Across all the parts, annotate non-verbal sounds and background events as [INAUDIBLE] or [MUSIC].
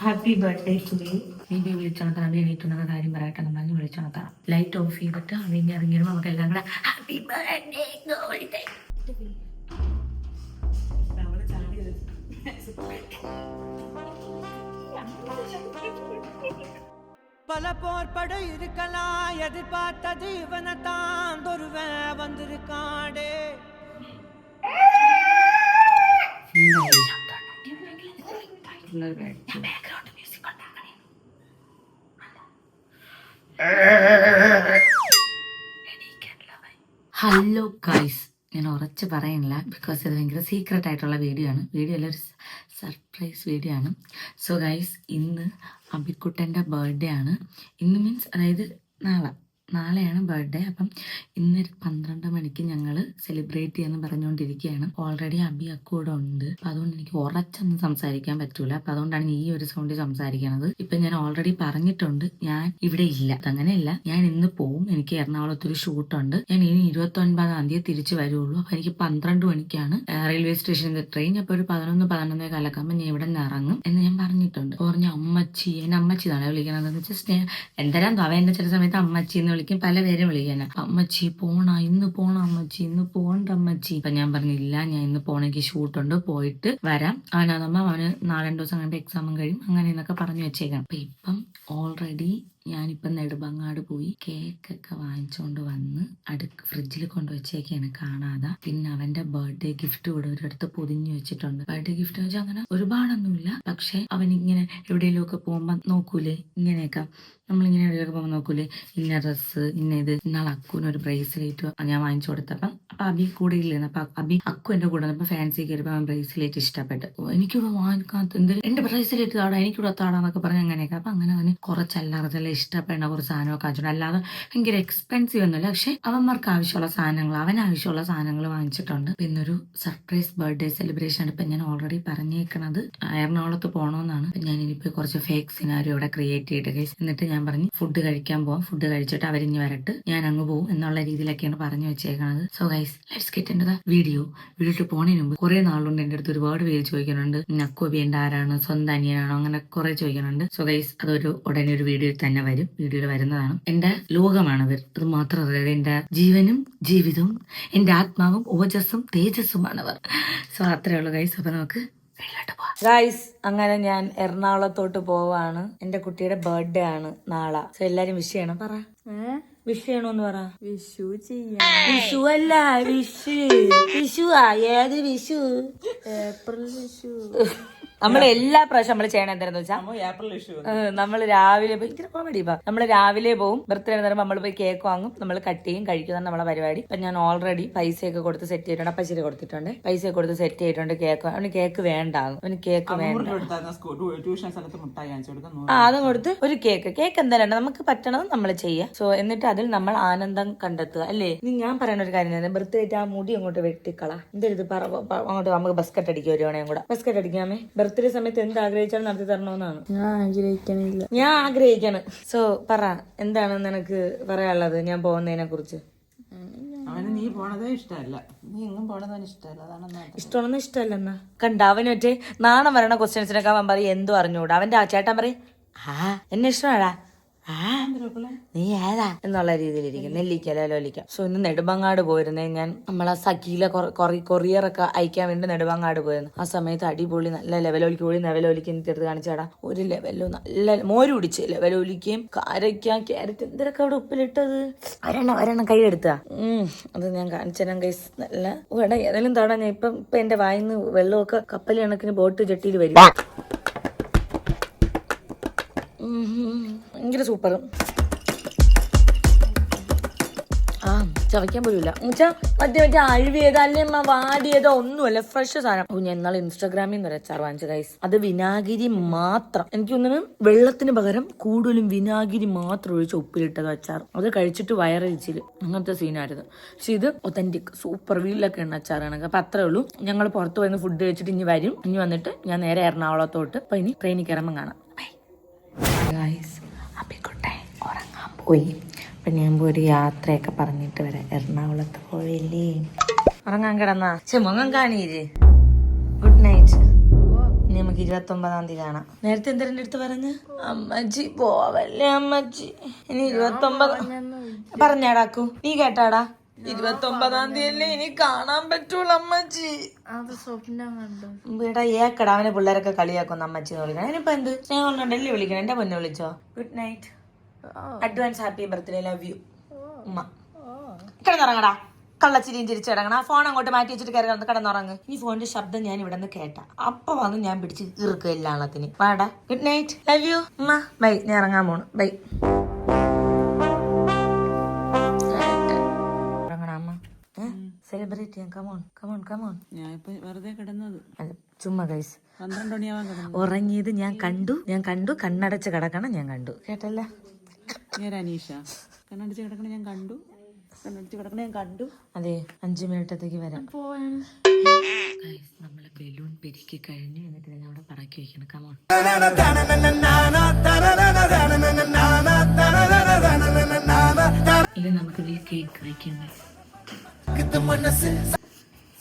happy birthday to you baby വിളിച്ചോണത്താണ് Abi എണീറ്റുണ്ടെന്ന കാര്യം പറയട്ടെ എന്ന് പറഞ്ഞ് വിളിച്ചോണത്താണ് ലൈറ്റ് ഓഫ് ചെയ്തിട്ട് അവങ്ങി ഇറങ്ങിയിട്ട് നമുക്ക് എല്ലാം കൂടെ ഹാപ്പി ബർത്ത്ഡേ ഗോൾഡൻ பல போர்பட இருக்கலாம் எதிர்பார்த்தது இவனை தான் ஒருவன் வந்திருக்காடே ഹലോ ഗൈസ് ഞാൻ ഉറച്ച് പറയുന്നില്ല ബിക്കോസ് ഇത് ഭയങ്കര സീക്രട്ട് ആയിട്ടുള്ള വീഡിയോ ആണ്. വീഡിയോ അല്ല ഒരു സർപ്രൈസ് വീഡിയോ ആണ്. സോ ഗൈസ് ഇന്ന് അബിക്കുട്ടന്റെ ബർത്ത്ഡേ ആണ്. ഇന്ന് മീൻസ് അതായത് നാളെ. നാളെയാണ് ബർത്ത്ഡേ. അപ്പം ഇന്ന് പന്ത്രണ്ട് മണിക്ക് ഞങ്ങൾ സെലിബ്രേറ്റ് ചെയ്യാന്ന് പറഞ്ഞുകൊണ്ടിരിക്കുകയാണ് ഓൾറെഡി അബി അക്കൂടെ ഉണ്ട്. അപ്പം അതുകൊണ്ട് എനിക്ക് ഉറച്ചൊന്നും സംസാരിക്കാൻ പറ്റൂല. അപ്പം അതുകൊണ്ടാണ് ഈ ഒരു സൗണ്ടിൽ സംസാരിക്കണത്. ഇപ്പം ഞാൻ ഓൾറെഡി പറഞ്ഞിട്ടുണ്ട്. ഞാൻ ഇവിടെ ഇല്ല. അങ്ങനെയല്ല ഞാൻ ഇന്ന് പോവും. എനിക്ക് എറണാകുളത്ത് ഒരു ഷൂട്ടുണ്ട് ഞാൻ ഇനി ഇരുപത്തി ഒൻപതാം തീയതി തിരിച്ചു വരുള്ളൂ അപ്പം എനിക്ക് പന്ത്രണ്ട് മണിക്കാണ് റെയിൽവേ സ്റ്റേഷനിൽ ട്രെയിൻ അപ്പോൾ ഒരു പതിനൊന്ന് പതിനൊന്നേ കാലക്കാകുമ്പോൾ ഞാൻ ഇവിടെ നിന്ന് ഇറങ്ങും എന്ന് ഞാൻ പറഞ്ഞിട്ടുണ്ട്. പറഞ്ഞ അമ്മച്ചി എന്നെ അമ്മച്ചി എന്നാണ് വിളിക്കണത് എന്ന് വെച്ചാൽ എന്തരാന്തോ അവ എന്നെ ചില സമയത്ത് അമ്മച്ചി എന്ന് വിളിക്കും. പല പേരും വിളിക്കാനാ. അമ്മച്ചി പോണ ഇന്ന് പോണ അമ്മച്ചി ഇന്ന് പോണ്ട അമ്മച്ചി. അപ്പൊ ഞാൻ പറഞ്ഞില്ല ഞാൻ ഇന്ന് പോണെങ്കിൽ ഷൂട്ടുണ്ട് പോയിട്ട് വരാം. അവനാകുമ്പോ അവന് നാലഞ്ച് ദിവസം കഴിയുമ്പോൾ എക്സാമും കഴിയും. അങ്ങനെ എന്നൊക്കെ പറഞ്ഞു വെച്ചേക്കാം അപ്പൊ ഇപ്പം ഓൾറെഡി ഞാനിപ്പം നെടുമ്പങ്ങാട് പോയി കേക്കൊക്കെ വാങ്ങിച്ചുകൊണ്ട് വന്ന് അടുക്ക് ഫ്രിഡ്ജിൽ കൊണ്ടുവച്ചേക്കാണ് കാണാതെ. പിന്നെ അവന്റെ ബർത്ത്ഡേ ഗിഫ്റ്റ് കൂടെ ഒരിടത്ത് പൊതിഞ്ഞു വെച്ചിട്ടുണ്ട്. ബർത്ത്ഡേ ഗിഫ്റ്റ് വെച്ചാൽ അങ്ങനെ ഒരുപാടൊന്നുമില്ല. പക്ഷെ അവൻ ഇങ്ങനെ എവിടെയെങ്കിലും ഒക്കെ പോകുമ്പോൾ നോക്കൂലേ? ഇങ്ങനെയൊക്കെ. നമ്മളിങ്ങനെ എവിടെയൊക്കെ പോകുമ്പോൾ നോക്കൂലേ? ഇന്ന ഡ്രസ്സ് ഇന്ന ഇത്. ഇന്നാൾ അക്കുവിന് ഒരു ബ്രേസ്ലെറ്റ് ഞാൻ വാങ്ങിച്ചു കൊടുത്തപ്പം അപ്പൊ അബി കൂടെ ഇല്ലായിരുന്നു അപ്പൊ അബി അക്കു എന്റെ കൂടെ അപ്പൊ ഫാൻസി കയറിയപ്പോ അവൻ ബ്രേസ്ലെറ്റ് ഇഷ്ടപ്പെട്ടു. എനിക്കിവിടെ വാങ്ങിക്കാത്ത എന്ത്? എന്റെ ബ്രേസ്ലെറ്റ് താടാ എനിക്കിവിടെ താടാന്നൊക്കെ പറഞ്ഞ് അങ്ങനെയൊക്കെ. അപ്പൊ അങ്ങനെ അവന് കുറച്ച് ഇഷ്ടപ്പെടുന്ന കുറച്ച് സാധനമൊക്കെ വാങ്ങിച്ചിട്ടുണ്ട്. അല്ലാതെ ഭയങ്കര എക്സ്പെൻസീവ് ഒന്നുമില്ല. പക്ഷെ അവന്മാർക്ക് ആവശ്യമുള്ള സാധനങ്ങൾ അവൻ ആവശ്യമുള്ള സാധനങ്ങൾ വാങ്ങിച്ചിട്ടുണ്ട്. പിന്നെ ഒരു സർപ്രൈസ് ബർത്ത്ഡേ സെലിബ്രേഷൻ ആണ് ഇപ്പൊ ഞാൻ ഓൾറെഡി പറഞ്ഞേക്കണത്. എറണാകുളത്ത് പോകണമെന്നാണ് ഞാൻ ഇനിയിപ്പോ കുറച്ച് ഫേക്ക് സിനാരിയോ ഇവിടെ ക്രിയേറ്റ് guys. എന്നിട്ട് ഞാൻ പറഞ്ഞു ഫുഡ് കഴിക്കാൻ പോവാം. ഫുഡ് കഴിച്ചിട്ട് അവരിഞ്ഞ് വരട്ട്. ഞാൻ അങ്ങ് പോകും എന്നുള്ള രീതിയിലൊക്കെയാണ് പറഞ്ഞു വെച്ചേക്കണത്. സോ ഗൈസ് ലെറ്റ്സ് ഗെറ്റ് എന്റെ വീഡിയോ വീഡിയോ പോണതിന് മുമ്പ് കുറെ നാളുകൊണ്ട് എന്റെ അടുത്ത് ഒരുപാട് പേര് ചോദിക്കുന്നുണ്ട് നക്കോബി എന്റെ ആരാണ് സ്വന്തം അനിയനാണോ? അങ്ങനെ കുറെ ചോദിക്കുന്നുണ്ട്. സോ ഗൈസ് അതൊരു ഉടനെ ഒരു വീഡിയോ തന്നെ വരും വീഡിയോയിൽ വരുന്നതാണ്. എന്റെ ലോകമാണ് അവർ അത് മാത്രമല്ല എന്റെ എന്റെ ജീവനും ജീവിതവും എന്റെ ആത്മാവും ഓജസ്സും തേജസ്സുമാണ് അവർ സോ അത്രേ ഉള്ളൂ ഗൈസ് അപ്പൊ നമുക്ക് ഗൈസ് അങ്ങനെ ഞാൻ എറണാകുളത്തോട്ട് പോവാണ്. എന്റെ കുട്ടിയുടെ ബർത്ത്ഡേ ആണ് നാളെ. സോ എല്ലാരും വിഷ് ചെയ്യണം. പറ. വിഷ് ചെയ്യണോന്ന് പറ. വിഷു ചെയ്യാം. വിഷു അല്ല വിഷു. വിഷു ആ ഏത് വിഷു? ഏപ്രിൽ വിഷു. [LAUGHS] നമ്മൾ എല്ലാ പ്രാവശ്യം നമ്മൾ ചെയ്യണം എന്താണെന്ന് വെച്ചാൽ നമ്മൾ രാവിലെ ഇങ്ങനെ കോമഡി ഇപ്പൊ നമ്മൾ രാവിലെ പോവും ബർത്ത്ഡേ നേരം നമ്മൾ പോയി കേക്ക് വാങ്ങും നമ്മൾ കട്ട് ചെയ്യും കഴിക്കുന്നതാണ് നമ്മളെ പരിപാടി. അപ്പൊ ഞാൻ ഓൾറെഡി പൈസയൊക്കെ കൊടുത്ത് സെറ്റ് ചെയ്തിട്ടുണ്ട് പൈസ കൊടുത്തിട്ടുണ്ട്. പൈസ കൊടുത്ത് സെറ്റ് ചെയ്തിട്ടുണ്ട് കേക്ക് അവന് കേക്ക് വേണ്ട അവന് കേക്ക് വേണ്ട. ആ അതും കൊടുത്ത് ഒരു കേക്ക് കേക്ക് എന്തായാലും നമുക്ക് പറ്റണത് നമ്മൾ ചെയ്യാം. സോ എന്നിട്ട് അതിൽ നമ്മൾ ആനന്ദം കണ്ടെത്തുക അല്ലേ? ഇനി ഞാൻ പറയുന്ന ഒരു കാര്യം ബർത്ത്ഡേ ആ മുടി അങ്ങോട്ട് വെട്ടിക്കള. എന്തെടുത്ത് അങ്ങോട്ട് നമുക്ക് ബസ്കറ്റ് അടിക്കുക ഒരു വേണേ കൂടെ? ബസ്കറ്റ് അടിക്കാമേ? ബർത്ത്ഡേ സമയത്ത് എന്ത് ആഗ്രഹിച്ചാലും നടത്തി തരണമെന്നാണ്. ഞാൻ ആഗ്രഹിക്കണില്ല. ഞാൻ ആഗ്രഹിക്കാണ്. സോ പറ എന്താണ് നിനക്ക് പറയാനുള്ളത്? ഞാൻ പോകുന്നതിനെ കുറിച്ച്. അവന് നീ പോണതേ ഇഷ്ടമല്ല. നീ എങ്ങും പോണത് അവന് ഇഷ്ടമല്ല. അതാണ്. ഇഷ്ടമാണെന്ന് ഇഷ്ടമല്ലെന്നാ കണ്ട അവന് മറ്റേ നാണം വരണ ക്വസ്റ്റ്യൻസിനൊക്കെ അവൻ പറയും എന്തോ അറിഞ്ഞൂടാ അവന്റെ ആ ചേട്ടൻ പറയും ആ എന്നെ ഇഷ്ടമാടാ ആ നീ ഏതാ? എന്നുള്ള രീതിയിലിരിക്കും നെല്ലിക്കല ലോലിക്ക? സോ ഇന്ന് നെടുമങ്ങാട് പോയിരുന്നേ ഞാൻ. നമ്മളെ സഖീല കൊറിയർ ഒക്കെ അയക്കാൻ വേണ്ടി നെടുമങ്ങാട് പോയിരുന്നു. ആ സമയത്ത് അടിപൊളി നല്ല ലെവലോലിക്ക് പോയി ലെവലോലിക്ക് എനിക്ക് എടുത്ത് കാണിച്ചാടാ ഒരു ലെവലോ നല്ല മോര് കുടിച്ച് ലെവലോലിക്കയും കാരക്ക ക്യാരറ്റ് എന്തൊക്കെ അവിടെ ഉപ്പിലിട്ടത്? ഒരെണ്ണം ഒരെണ്ണം കൈ എടുത്താ. ഉം അത് ഞാൻ കാണിച്ചാൽ കൈസ് നല്ല വേണ്ട ഏതെങ്കിലും തവണ ഞാൻ ഇപ്പം ഇപ്പൊ എന്റെ വായിന്ന് വെള്ളമൊക്കെ കപ്പൽ കണക്കിന് ബോട്ട് ജെട്ടിയിൽ വരും. ഭയങ്കര സൂപ്പർ. ആ ചവയ്ക്കാൻ പോലില്ല എന്നുവെച്ചാ മറ്റേ മറ്റേ അഴിവിയതോ അല്ലെ വാടിയതോ ഒന്നുമല്ല ഫ്രഷ് സാധനം. ഓ ഞാൻ ഇന്നാൾ ഇൻസ്റ്റാഗ്രാമിൽ നിന്ന് വരച്ചാർ വാങ്ങിച്ച ഗൈസ് അത് വിനാഗിരി മാത്രം. എനിക്ക് തോന്നുന്നു വെള്ളത്തിന് പകരം കൂടുതലും വിനാഗിരി മാത്രം ഒഴിച്ച് ഉപ്പിലിട്ടത് അച്ചാർ. അത് കഴിച്ചിട്ട് വയറിച്ചിൽ അങ്ങനത്തെ സീനായിരുന്നു പക്ഷെ ഇത് ഒത്തന്റിക് സൂപ്പർ വീലിലൊക്കെ ഉണ്ട് അച്ചാറാണ്. അപ്പൊ അത്രേ ഉള്ളൂ. ഞങ്ങൾ പുറത്ത് പോയി ഫുഡ് കഴിച്ചിട്ട് ഇനി വരും. ഇനി വന്നിട്ട് ഞാൻ നേരെ എറണാകുളത്തോട്ട്. അപ്പൊ ഇനി ട്രെയിനിൽ കയറുമ്പോൾ കാണാം. പോയി. അപ്പം ഞാൻ പോയി ഒരു യാത്രയൊക്കെ പറഞ്ഞിട്ട് വരാം. എറണാകുളത്ത് പോയില്ലേ ഉറങ്ങാൻ കിടന്നാ? ചെമ്മങ്ങം കാണീര് ഗുഡ് നൈറ്റ് നമുക്ക് ഇരുപത്തി ഒമ്പതാം തീയതി കാണാം. നേരത്തെ എന്തിന്റെ അടുത്ത് പറഞ്ഞ്? അമ്മച്ചി പോവല്ലേ അമ്മച്ചി? ഇനി ഇരുപത്തി ഒമ്പത് പറഞ്ഞാടാക്കു നീ കേട്ടാടാ. ഇരുപത്തി ഒമ്പതാം തീയതി അല്ലേ ഇനി കാണാൻ പറ്റുള്ളൂ അമ്മച്ചി. അത് സ്വപ്നം കണ്ടു. ഇവിടെ ഏക്കടാ അവനെ പിള്ളേരൊക്കെ കളിയാക്കുന്ന അമ്മച്ചി എന്ന് വിളിക്കണം. അതിനിപ്പോ എന്ത്? സ്നേഹം ഉണ്ടല്ലേ വിളിക്കണം. എന്റെ പൊന്നെ വിളിച്ചോ? Good night advance happy birthday love you ഉമ്മ. കിടന്നിറങ്ങടാ. കള്ളച്ചിരിയും ചിരിച്ചിടങ്ങണം ആ ഫോൺ അങ്ങോട്ട് മാറ്റി വെച്ചിട്ട് കയറി കിടന്ന് കിടന്നുറങ്ങ്. ഈ ഫോണിന്റെ ശബ്ദം ഞാൻ ഇവിടെ നിന്ന് കേട്ട. അപ്പൊ വന്ന് ഞാൻ പിടിച്ച് ഇറുക്കും എല്ലാണത്തിന് വാടാ. ഗുഡ് നൈറ്റ് ലവ് യു ഉമ്മ. ബൈ ഞാൻ ഇറങ്ങാൻ പോണു. ബൈ സെലിബ്രേറ്റ് ചെയ്യാം come on come on come on ഞാൻ ഇപ്പൊ വെറുതെ കിടന്നത്. ചുമ്മാ കൈസ് പന്ത്രണ്ട് മണിയാവാൻ ഉറങ്ങിയത് ഞാൻ കണ്ടു. ഞാൻ കണ്ടു. കണ്ണടച്ച് കിടക്കണം ഞാൻ കണ്ടു. കേട്ടല്ല? ഞാൻ അനീഷ. കണ്ണടിച്ച് കിടക്കണ ഞാൻ കണ്ടു. കണ്ണടിച്ച് കിടക്കണ ഞാൻ കണ്ടു. അതെ അഞ്ചു മിനിറ്റത്തേക്ക് വരാം. പോയാണ് നമ്മൾ ബലൂൺ പെരുക്കി കഴിഞ്ഞു. എന്നിട്ട് ഞാൻ അവിടെ പറക്കി വെക്കണം കമോൺ ഇനി നമുക്ക് കേക്ക് കഴിക്കാം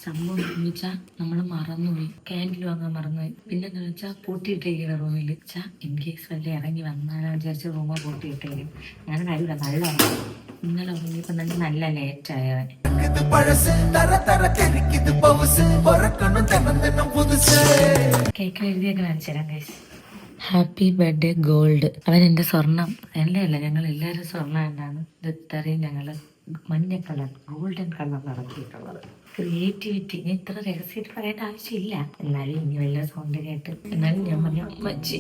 സംഭവം എന്ന് വെച്ചാൽ നമ്മൾ മറന്നുപോയി. ക്യാൻഡിൽ വാങ്ങാൻ മറന്നുപോയി. പിന്നെ എന്താ വെച്ചാൽ പൂട്ടിയിട്ടേക്കുന്ന റൂമിൽ വെച്ചാൽ ഇൻ കേസ് വല്ല ഇറങ്ങി വന്നാലോ വിചാരിച്ച റൂമ പൂട്ടിയിട്ടേക്കും ഞാൻ കഴിയില്ല നല്ല ഇന്നലെ ഉറങ്ങിയപ്പോൾ തന്നെ നല്ല ലേറ്റ് ആയവൻ കേക്ക് എഴുതിയൊക്കെ കാണിച്ചു കേസ് ഹാപ്പി ബർത്ത്ഡേ ഗോൾഡ് അവൻ എന്റെ സ്വർണം. എന്റെ അല്ല? ഞങ്ങൾ എല്ലാവരും സ്വർണം തന്നെയാണ് ഇത് ഇത്രയും ഞങ്ങൾ മഞ്ഞ കളർ ഗോൾഡൻ കളർ നടത്തിയിട്ടുള്ളത്. ക്രിയേറ്റിവിറ്റി ഞാൻ ഇത്ര രഹസ്യമായിട്ട് പറയേണ്ട ആവശ്യമില്ല. എന്നാലും ഇനി വല്ല സൗണ്ട് കേട്ട് എന്നാലും ഞാൻ പറഞ്ഞു അമ്മച്ചി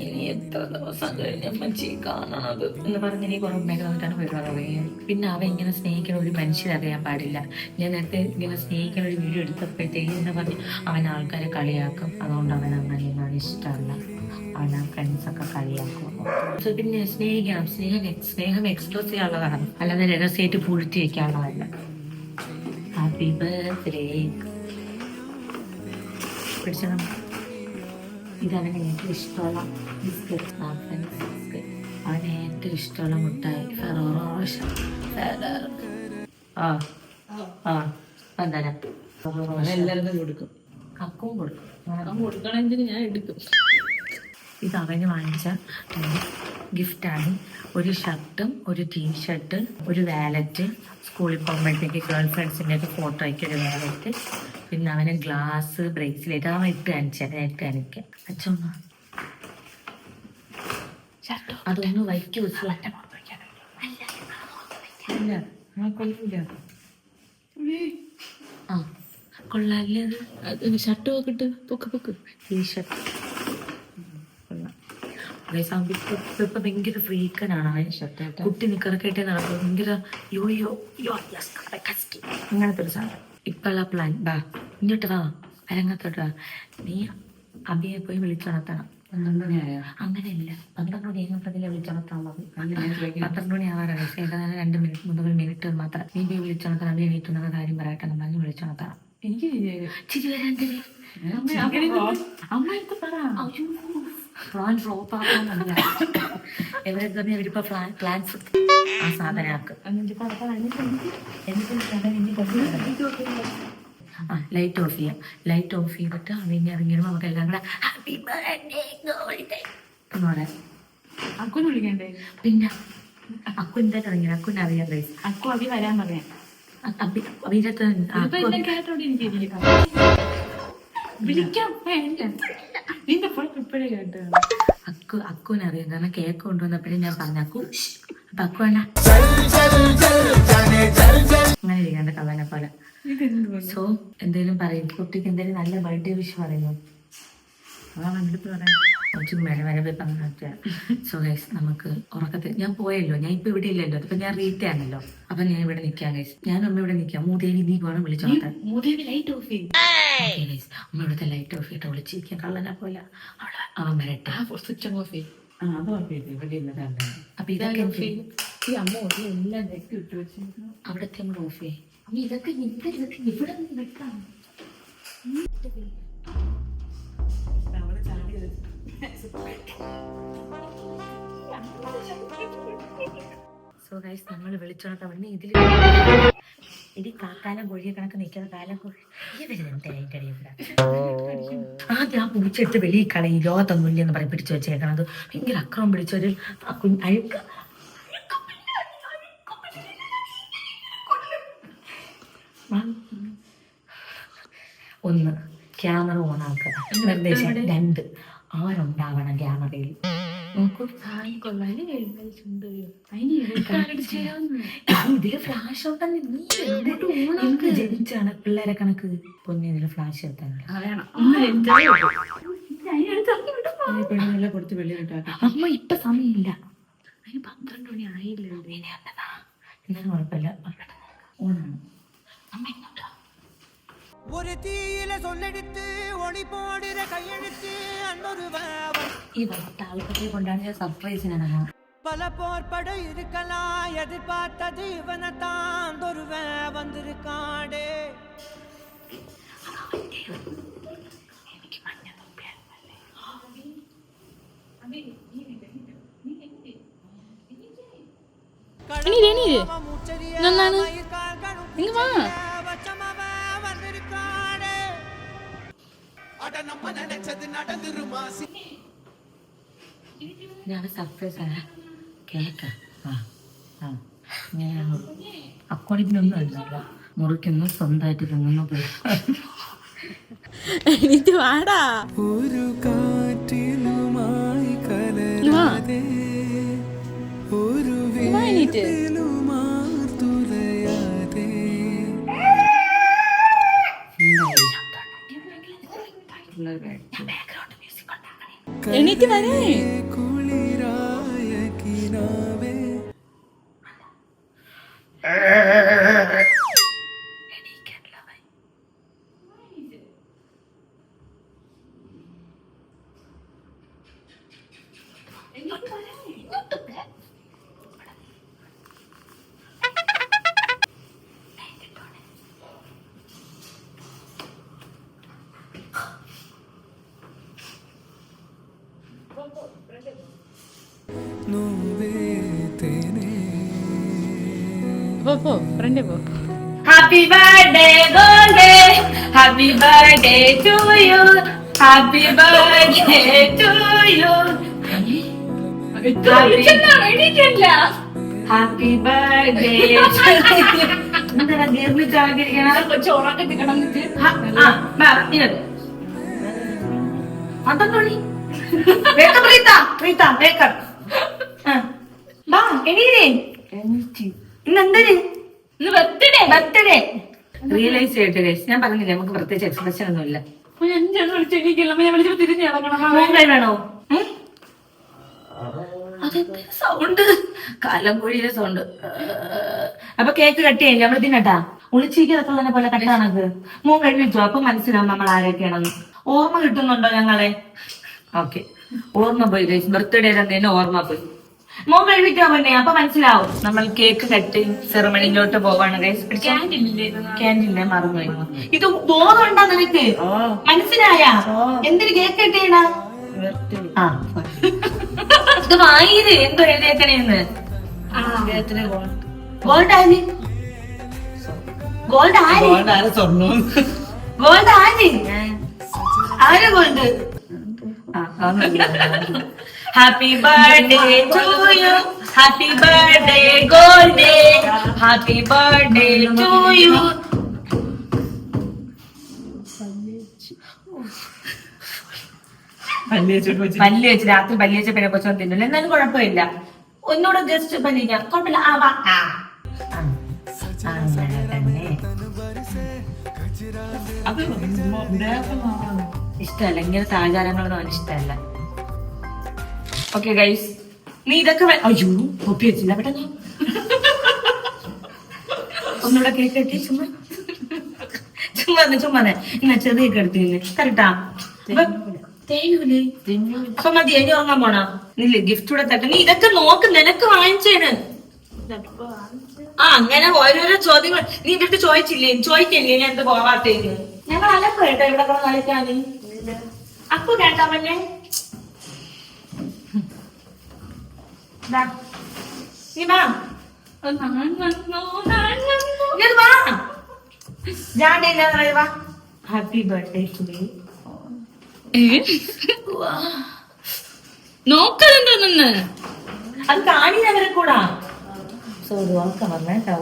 ഇനി എത്ര ദിവസം കഴിഞ്ഞ് അമ്മച്ചി കാണണത്? എന്ന് പറഞ്ഞ് എനിക്ക് കുറെ മേലെ വന്നിട്ടാണ് പറയുന്നത് പിന്നെ അവ ഇങ്ങനെ സ്നേഹിക്കുന്ന ഒരു മനുഷ്യരെ അറിയാൻ പാടില്ല. ഞാൻ നേരത്തെ ഇങ്ങനെ സ്നേഹിക്കുന്ന ഒരു വീഡിയോ എടുത്തപ്പോഴത്തേക്ക് എന്ന് പറഞ്ഞു അവൻ ആൾക്കാരെ കളിയാക്കും. അതുകൊണ്ട് അവൻ അങ്ങനെ ഇഷ്ടമല്ല. അവനെ ഫ്രണ്ട്സൊക്കെ കളിയാക്കും. പിന്നെ സ്നേഹിക്കണം സ്നേഹം സ്നേഹം എക്സ്പ്രസ് ചെയ്യാനുള്ളതാണ്. അല്ലാതെ രഹസ്യമായിട്ട് പൂഴ്ത്തി വെക്കാനുള്ളതല്ല. ഹാപ്പി ബർത്ത്ഡേ പിടിച്ചോ ഇതാണ് ഏറ്റവും ഇഷ്ടമുള്ള ബിസ്ക്കറ്റ് ബിസ്ക്കറ്റ്. അവന് ഏറ്റവും ഇഷ്ടമുള്ള മുട്ടായി ഫെറോറോ റോഷ ആ ആ എല്ലാവർക്കും കൊടുക്കും. കക്കും കൊടുക്കും. കൊടുക്കണമെങ്കിൽ ഞാൻ എടുക്കും. ഇത് അവന് വാങ്ങിച്ച ഗിഫ്റ്റാണ്. ഒരു ഷർട്ടും ഒരു ടീഷർട്ട് ഒരു വാലറ്റ് സ്കൂളിൽ പോകുമ്പോഴത്തേക്ക് ഗേൾ ഫ്രണ്ട്സിന്റെ ഒക്കെ ഫോട്ടോ ഒക്കെ ഒരു വാലറ്റ് പിന്നെ അവന് ഗ്ലാസ് ബ്രേസ്ലെറ്റ് അവൻ ഇട്ട് കാണിച്ചത് ഇട്ട് കാണിക്കുക അച്ഛമ്മ അതൊന്ന് വൈക്ക് വെച്ചു ഇല്ല ആ കൊള്ളില്ല ആ കൊള്ളാല്ലേ അത് ഷർട്ട് നോക്കിട്ട് പൊക്ക് പൊക്ക്. ടീഷർട്ട് ഇപ്പൊ ഭയങ്കര ഫ്രീക്കനാണ് അവൻ. കുട്ടി നിക്കറക്കേട്ടെ നടക്കും ഭയങ്കര യോ യോ യോ yes, correct. അങ്ങനത്തെ ഒരു സാധനം. ഇപ്പുള്ള പ്ലാൻ ബാ ഇങ്ങോട്ട് വാ. അരങ്ങത്തോട്ട് വാ. നീ അബിയെ പോയി വിളിച്ചുണർത്തണം അങ്ങനെയല്ല. പന്ത്രണ്ട് മണി കഴിഞ്ഞപ്പോഴത്തേക്ക് വിളിച്ചുണർത്താൻ മതി പന്ത്രണ്ട് മണി ആവാറാണ് ഏതാണ്ട് രണ്ട് മിനിറ്റ് മൂന്ന് മിനിറ്റ് മാത്രം. നീ പോയി വിളിച്ചുണർത്തണം അബിയെ എണീറ്റുന്ന കാര്യം പറയട്ടെ നമ്മൾ വിളിച്ചുണർത്തണം എനിക്ക് ചിരി വരാൻ അമ്മ എടുത്ത് പറ. പ്ലാൻ ഡ്രോപ്പ് ആക്കാന്നല്ല എവിടെ തന്നെ അവരിപ്പോ പ്ലാൻ പ്ലാൻ ആ സാധനമാക്കും ആ ലൈറ്റ് ഓഫ് ചെയ്യാം. ലൈറ്റ് ഓഫ് ചെയ്തിട്ട് അവങ്ങി ഇറങ്ങിയിട്ട് നമുക്ക് എല്ലാം കൂടെ ഹാപ്പി ബർത്ത്ഡേ ഗോൾഡേ എന്ന് പറയാം. അക്കുന് വിളിക്കണ്ടേ? പിന്നെ അക്കു എന്താ തുടങ്ങിയത്? അക്കു അറിയാം ഗൈസ് അക്കു അഭി വരാൻ പറയാം. എനിക്ക് ഇരിക്കാം. വിളിക്കാം നിന്റെ പുള്ളി ഇപ്പോഴേ കേട്ടോ അക്കു അക്കുനെ അറിയാം. കാരണം കേക്ക് കൊണ്ടുവന്നപ്പോഴേ ഞാൻ പറഞ്ഞു അക്കു. അപ്പൊ അക്കു വേണ്ട. അങ്ങനെ ഇരിക്കണ്ട കള്ളനെ പോലെ. സോ എന്തേലും പറയും. കുട്ടിക്ക് എന്തേലും നല്ല ബർത്ത്ഡേ വിഷ് പറയുന്നു അതാ കണ്ടിട്ട് പറയാം. ചുമ്മാ വേറെ പറഞ്ഞു സോ ഗൈസ് നമുക്ക് ഉറക്കത്തിൽ ഞാൻ പോയല്ലോ ഞാൻ ഇപ്പൊ ഇവിടെ ഇല്ലല്ലോ അപ്പൊ ഞാൻ റീറ്റ് ആണല്ലോ. അപ്പൊ ഞാൻ ഇവിടെ നിൽക്കാം ഗൈസ് ഞാൻ അമ്മ ഇവിടെ നിൽക്കാം. മൂദേവി നീ പോണം വിളിച്ചോട്ടെ അമ്മ ഇവിടുത്തെ ലൈറ്റ് ഓഫ് ചെയ്തിട്ട് വിളിച്ചിരിക്കാം. കള്ളനെ പോലെ. അവിടെ അവൻ വരട്ടെ. സ്വിച്ച് ഓഫ് ചെയ്യും. അപ്പൊ ഇതൊക്കെ അവിടത്തെ ഓഫ് ചെയ്യും. ഇതൊക്കെ ഇവിടെ ഇതൊക്കെ ഇവിടെ നിന്ന് വെക്കാം അവിടെ ചാടി സോ ഗൈസ് നമ്മൾ വിളിച്ചോണത്തെ അവിടെ ഇതിൽ ഇടി കാക്കാലം കോഴിയെ കണക്ക് നിൽക്കുന്ന കാലം കോഴി ആദ്യം ആ പൂച്ചെടുത്ത് വെളിയിൽ കളയും ലോകത്തൊന്നുമില്ല എന്ന് പറയും പിടിച്ചു വെച്ചേക്കണത്. ഭയങ്കര അക്രമം പിടിച്ചൊരു ആ കുഞ്ഞ് അഴുക്ക. ഒന്ന് ക്യാമറ ഓൺ ആക്കുക. നിർദ്ദേശം രണ്ട്. ആരുണ്ടാവണം ക്യാമറയിൽ? ഇതിൽ ഫ്ലാഷ് ഉണ്ടെന്ന് ജനിച്ചാണ് പിള്ളേരെ കണക്ക്? പൊന്നി ഇതിൽ ഫ്ലാഷ് പെണ്ണുങ്ങളെ കൊടുത്ത് വെളിയിട്ടാക്കി അമ്മ ഇപ്പൊ സമയമില്ല. അതിന് പന്ത്രണ്ട് മണി ആയില്ലേ? എന്നാലും കുഴപ്പമില്ല ഓണാണ്. അമ്മ ஒரு தீயில சொல்லெடுத்து ஒளி போடுற கையெழுத்து அன்னொருவன் பல போர்படம் இருக்கலாம் எதிர்பார்த்தது இவனை தான் ஒருவன் வந்திருக்காடே நீ நீ நான் இங்க வா. ഞാൻ സർപ്രൈസ് ആണ്. കേക്ക്. ആ ആ. ഞാൻ അക്കോണിക്കിനൊന്നും അല്ലല്ല. മുറിക്കുന്നു സ്വന്തമായിട്ട് തിന്നു പോയി എനിക്ക് വാടാ. ഒരു കാറ്റിലുമായി കലരാതെ ഒരു ഉണ്ടാക്കണേ എണീറ്റ് പോ പോ ഫ്രണ്ട് പോ Happy birthday, Golden! Happy birthday to you! Happy birthday to you! Happy birthday എന്താ ഗർഭിച്ചാകിരിക്കണം അതൊന്നോളി വേക്കം പ്രീത പ്രീത വേക്കം ബാ എണീരേ ഇന്ന് എന്തൊരു ഇന്ന് ബർത്ത്ഡേ ബർത്ത്ഡേ റിയലൈസ് ചെയ്തിട്ട്. ഞാൻ പറഞ്ഞില്ല നമുക്ക് പ്രത്യേകിച്ച് എക്സ്പ്രഷൻ ഒന്നും ഇല്ല വേണോ? സൗണ്ട് കാലം കോഴിയുടെ സൗണ്ട് അപ്പൊ കേക്ക് കട്ട് ചെയ്യില്ല? നമ്മൾ തിന്നട്ടാ ഒളിച്ചിരിക്കുന്ന തന്നെ പോലെ കട്ടാണത് മോൻ കഴിവിച്ചോ അപ്പൊ മനസ്സിലാവും നമ്മൾ ആരൊക്കെയാണെന്ന് ഓർമ്മ കിട്ടുന്നുണ്ടോ ഞങ്ങളെ? ഓക്കെ ഓർമ്മ പോയി ബർത്ത്ഡേ തന്നെ ഓർമ്മ പോയി. മോൻ കഴിവിക്കോ പിന്നെ അപ്പൊ മനസ്സിലാവും. നമ്മൾ കേക്ക് കട്ടിങ് സെറമണിയിലോട്ട് പോവാണ് ക്യാൻഡിലെ മറന്നു മറന്നുപോയി. ഇത് ബോധമുണ്ടോ നിനക്ക്? മനസ്സിലായ? എന്തിന് കേക്ക് കട്ട് ആ. ഇത് വാങ്ങിയത് എന്തോ എഴുതേക്കണേന്ന് ഗോൾഡ് ആര്? ഗോൾഡ് ആര്? ഗോൾഡ് ആര്? ആര്? Gold happy birthday to you happy birthday ഗോൾഡേ happy birthday to you പല്ല് വെച്ച് രാത്രി പല്ല് വെച്ച പിന്നെ കൊച്ചു തിന്നില്ല എന്നാലും കുഴപ്പമില്ല ഒന്നൂടെ ജസ്റ്റ് പല്ലിക്കാം കുഴപ്പമില്ല ആ വാ ആ. അങ്ങനെ തന്നെ ഇഷ്ടമല്ല ഇങ്ങനെ താചാരങ്ങളൊന്നും അവന് ഇഷ്ടമല്ല ഓക്കെ ഗൈസ് നീ ഇതൊക്കെ അയ്യോ ഒപ്പി വെച്ചില്ല പെട്ടെന്ന് ഒന്നുകൂടെ കേക്ക് കെട്ടി ചുമ്മാ ചുമ്മാ ചുമ്മാനെ. എന്നാ ചെറിയൊക്കെ എടുത്ത് നിന്ന്. തരട്ടാ. തേങ്ങൂലേ അപ്പൊ മതി ഇനി ഉറങ്ങാൻ പോണോ? നില്ല ഗിഫ്റ്റ് കൂടെ തട്ടെ നീ ഇതൊക്കെ നോക്ക് നിനക്ക് വാങ്ങിച്ചേന്. ആ അങ്ങനെ ഓരോരോ ചോദ്യങ്ങൾ. നീ ഇവിടുത്തെ ചോദിച്ചില്ലേ? ചോദിക്കില്ലേ ഞാൻ എന്ത് പോവാത്തേക്ക് ഞങ്ങൾ അലപ്പോ കേട്ടോ ഇവിടെ കളിക്കാന്. അപ്പൊ കേട്ടാ മന്നെ ദാ, നീ വാ ഹാപ്പി ബർത്ത്ഡേ ടു യു നോക്കതെന്തോന്ന് അത് കാണിയവരെ കൂടാ. സോ വന്നേട്ടോ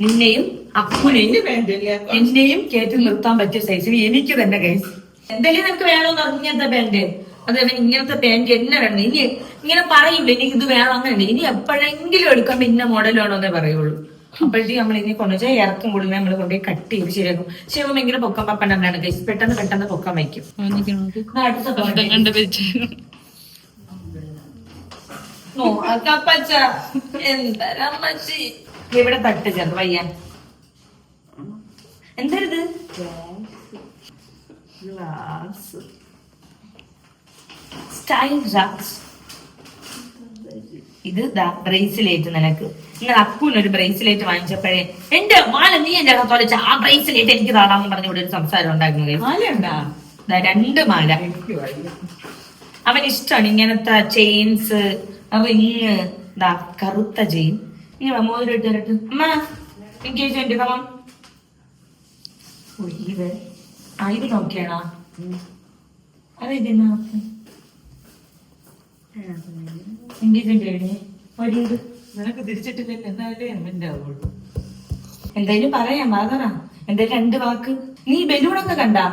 നിന്നെയും അപ്പുനെയും എന്നെയും കേറ്റി നിർത്താൻ പറ്റിയ സൈസിൽ എനിക്ക് തന്നെ കൈസ് എന്തെങ്കിലും നിനക്ക് വേണമെന്ന് പറഞ്ഞു ഇങ്ങനത്തെ പാന്റ് അതേപോലെ ഇങ്ങനത്തെ പാന്റ് എന്നെ വേണം. ഇനി ഇങ്ങനെ പറയുമ്പോ എനിക്ക് ഇത് വേണം അങ്ങനെ ഇനി എപ്പോഴെങ്കിലും എടുക്കുമ്പോ ഇന്ന മോഡൽ വേണമെന്നേ പറയുള്ളൂ. അപ്പോഴത്തേക്ക് നമ്മൾ ഇനി കൊണ്ടുവച്ചാൽ ഇറക്കും കൂടുതൽ നമ്മൾ കൊണ്ടുപോയി കട്ട് ചെയ്ത് ശരിയാക്കും. ശിവം ഇങ്ങനെ പൊക്കം പപ്പണ്ടാണ് ഗൈസ് പെട്ടെന്ന് പെട്ടെന്ന് പൊക്കം വയ്ക്കും. ഇത് ഇവിടെ തട്ട് ചെറു പയ്യ എന്തരുത് ഗ്ലാസ് സ്റ്റൈൽ ഗ്ലാസ് ഇത് ദാ ബ്രേസ്ലെറ്റ് നിനക്ക്. നിങ്ങൾ അപ്പൂനൊരു ബ്രേസ്ലെറ്റ് വാങ്ങിച്ചപ്പോഴേ എന്റെ മാല നീ എന്റെ തൊലച്ച ആ ബ്രേസ്ലെറ്റ് എനിക്ക് താടാന്ന് പറഞ്ഞ ഇവിടെ ഒരു സംസാരം ഉണ്ടാക്കുന്നത് രണ്ട് മാല. അവൻ ഇഷ്ടമാണ് ഇങ്ങനത്തെ ചെയിൻസ് റിങ് ദാ കറുത്ത ചെയിൻ ഇനി മോതിരം ഇട്ട് തരട്ടെ. അമ്മ എനിക്ക് കമോൺ ഇത് ആ ഇത് നോക്കിയാണോ? അത് ഇതിനകത്ത്. എൻഗേജ്മെന്റ് കഴിഞ്ഞേ ഒരു ഇത്. നിനക്ക് തിരിച്ചിട്ടില്ലല്ലോ എന്നാലേ എന്റെ ആവുള്ളൂ. എന്തായാലും പറയാം വാതറ എന്തായാലും രണ്ട് വാക്ക്. നീ ബലൂണൊക്കെ കണ്ടാ?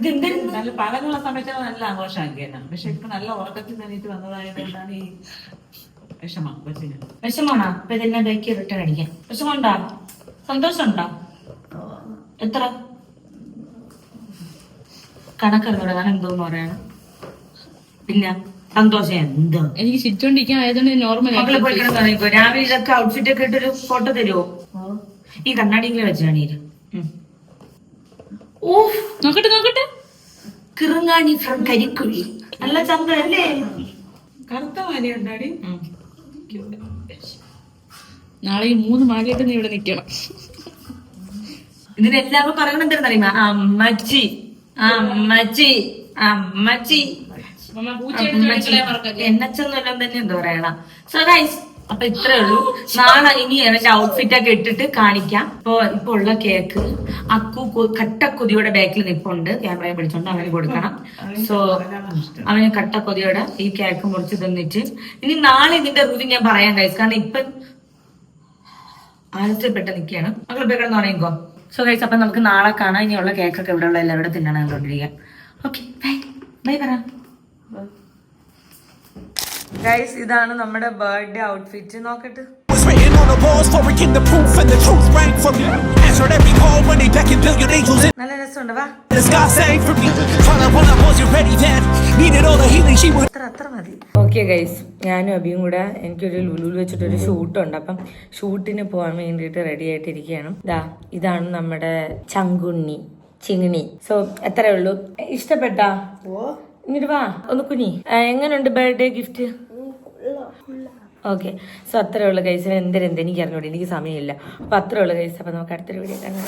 ഇത് നല്ല പകലുള്ള സമയത്ത് നല്ല ആഘോഷമാക്കിയാണ് പക്ഷെ ഇപ്പൊ നല്ല ഉറക്കത്തിൽ നിന്നിട്ട് വന്നതായതുകൊണ്ടാണ് ഈ വിഷമം കൊച്ചിന്. വിഷമാണോ അപ്പൊ ഇതെല്ലാം ബേക്കി റിട്ടേൺ അടിക്കാൻ? വിഷമമുണ്ടോ? സന്തോഷമുണ്ടോ? എത്ര? കണക്കറിഞ്ഞൂടെ തുടങ്ങാൻ എന്തോന്ന് പറയണം. പിന്നെ സന്തോഷം എന്തോ? എനിക്ക് ചുറ്റോണ്ടിരിക്കാൻ ആയതുകൊണ്ട് നോർമൽ മക്കളെ പോയി കിടന്ന്. രാവിലെ ഇതൊക്കെ ഔട്ട്ഫിറ്റ് ഒക്കെ ഇട്ടൊരു ഫോട്ടോ തരുമോ ഈ കണ്ണാടിയെങ്കിലും വെച്ച് കാണീര് ഓ നോക്കട്ടെ നോക്കട്ടെ. കിറങ്ങാണി ഫ്രം കരിക്കുഴി. നല്ല ചന്തല്ലേ കറുത്ത മാലയുണ്ടാടി നാളെ ഈ മൂന്ന് മാലയിട്ട് നീ ഇവിടെ നിക്കണം. ഇതിനെല്ലാവരും പറയണം എന്താണെന്ന് അറിയാം അമ്മച്ചി. അമ്മച്ചി അമ്മച്ചി. എന്നച്ചെന്നെല്ലാം തന്നെ എന്താ പറയണ. സോ ഗൈസ് അപ്പൊ ഇത്രേ ഉള്ളൂ. നാളെ ഇനി എന്റെ ഔട്ട്ഫിറ്റ് ഒക്കെ ഇട്ടിട്ട് കാണിക്കാം. ഇപ്പൊ ഇപ്പൊ ഉള്ള കേക്ക് അക്കു കട്ടക്കൊതിയുടെ ബാക്കിൽ നിപ്പുണ്ട്. ക്യാമറയെ പിടിച്ചോണ്ട് അവന് കൊടുക്കണം. സോ അവന് കട്ടക്കൊതിയുടെ ഈ കേക്ക് മുറിച്ച് തിന്നിട്ട് ഇനി നാളെ ഇതിന്റെ റുതി ഞാൻ പറയാൻ കഴിച്ചു കാരണം ഇപ്പൊ ആലസ്യപ്പെട്ട് നിൽക്കുകയാണ്. അങ്ങനെ ഇപ്പൊ കിടന്ന് തുടങ്ങിക്കോ സോ ഗൈസ് അപ്പം നമുക്ക് നാളെ കാണാം. ഇനിയുള്ള കേക്കൊക്കെ ഇവിടെ ഉള്ള എല്ലാവരുടെ തിന്നണം കണ്ടുകൊണ്ടിരിക്കാം. ഓക്കെ ബൈ ബൈ പറ ഗൈസ് ഇതാണ് നമ്മുടെ ബർത്ത്ഡേ ഔട്ട്ഫിറ്റ് നോക്കട്ടെ. ഓക്കെ ഗൈസ് ഞാനും അബിയും കൂടെ എനിക്കൊരു ലുലുൽ വെച്ചിട്ടൊരു ഷൂട്ടുണ്ട്. അപ്പം ഷൂട്ടിന് പോകാൻ വേണ്ടിയിട്ട് റെഡി ആയിട്ടിരിക്കുകയാണ്. ദാ ഇതാണ് നമ്മുടെ ചങ്കുണ്ണി ചിങ്ങിണി. സോ എത്രയേ ഉള്ളൂ. ഇഷ്ടപ്പെട്ടാ? ഇങ്ങോട്ട് വാ ഒന്ന് കുഞ്ഞി എങ്ങനെയുണ്ട് ബർത്ത്ഡേ ഗിഫ്റ്റ് ഓക്കെ സോ അത്രേ ഉള്ളു കൈസിന് എന്തിനെന്ത് എനിക്ക് അറിഞ്ഞൂടെ എനിക്ക് സമയമില്ല. അപ്പൊ അത്രേ ഉള്ളു കൈസ് അപ്പൊ നമുക്ക് അടുത്തൊരു വീഡിയോ കാണാം.